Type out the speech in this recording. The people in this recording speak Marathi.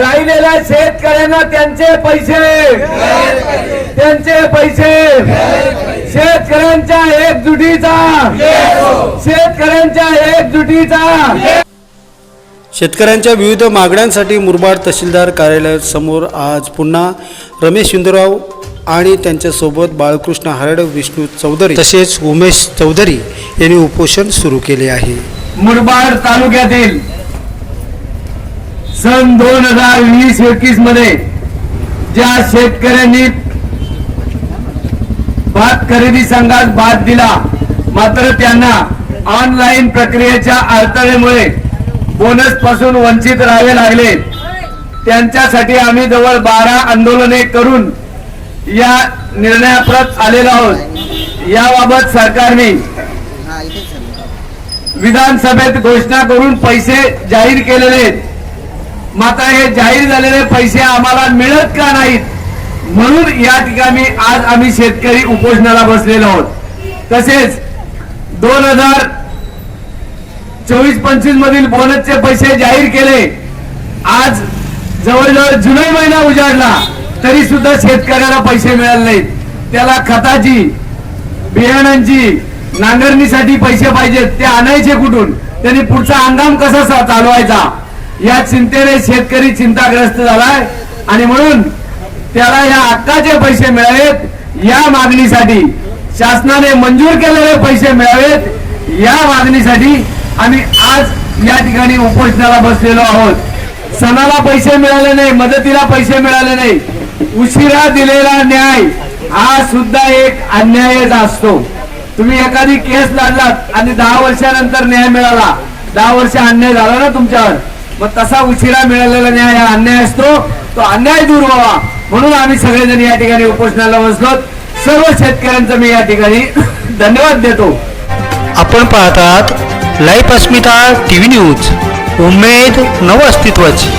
राहिलेल्या शेतकऱ्यांना त्यांचे पैसे. त्यांचे पैसे. शेतकऱ्यांच्या एकजुटीचा. शेतकऱ्यांच्या एकजुटीचा. शेतकऱ्यांच्या विविध मागण्यांसाठी मुरबाड तहसीलदार कार्यालयासमोर आज पुन्हा रमेश इंदुराव आणि त्यांच्यासोबत बाळकृष्ण हरड विष्णू चौधरी तसेच उमेश चौधरी यांनी उपोषण सुरू केले आहे. मुरबाड तालुक्यातील सन दोन हजार वीस एकवीसमध्ये ज्या शेतकऱ्यांनी भात खरेदी संघात भात दिला मात्र त्यांना ऑनलाईन प्रक्रियेच्या अडथळेमुळे बोनसपासून वंचित राहावे लागले. त्यांच्यासाठी आम्ही जवळ बारा आंदोलने करून या निर्णयाप्रत आलेलो आहोत. याबाबत सरकारने विधानसभेत घोषणा करून पैसे जाहीर केलेले आहेत. मात्र हे जाहीर झालेले पैसे आम्हाला मिळत का नाहीत? म्हणून या ठिकाणी आज आम्ही शेतकरी उपोषणाला बसलेलो आहोत. तसेच दोन हजार चोवीस पंचवीस मधील बोनसचे पैसे जाहीर केले. आज जवळजवळ जुलै महिना उजाडला तरी सुद्धा शेतकऱ्याला पैसे मिळाले नाहीत. त्याला खताची बियाणांची नांगरणीसाठी पैसे पाहिजेत ते आणायचे कुठून? त्यांनी पुढचा हंगाम कसा सा- चालवायचा? या चिंतेने शेतकरी चिंताग्रस्त झालाय. आणि म्हणून त्याला या हक्काचे पैसे मिळावेत या मागणीसाठी शासनाने मंजूर केलेले पैसे मिळावेत या मागणीसाठी आम्ही आज या ठिकाणी उपोषणाला बसलेलो आहोत. सणाला पैसे मिळाले नाही मदतीला पैसे मिळाले नाही. उशिरा दिलेला न्याय हा सुद्धा एक अन्यायच असतो. तुम्ही एखादी केस लागलात आणि दहा वर्षानंतर न्याय मिळाला दहा वर्ष अन्याय झाला ना तुमच्यावर? मग तसा उशिरा मिळालेला न्याय हा अन्याय असतो. तो अन्याय दूर व्हावा. म्हणून आम्ही सगळेजण या ठिकाणी उपोषणाला बसलो. सर्व शेतकऱ्यांचं मी या ठिकाणी धन्यवाद देतो. आपण पाहतात life Asmita T V news. उमेद नव अस्तित्वाची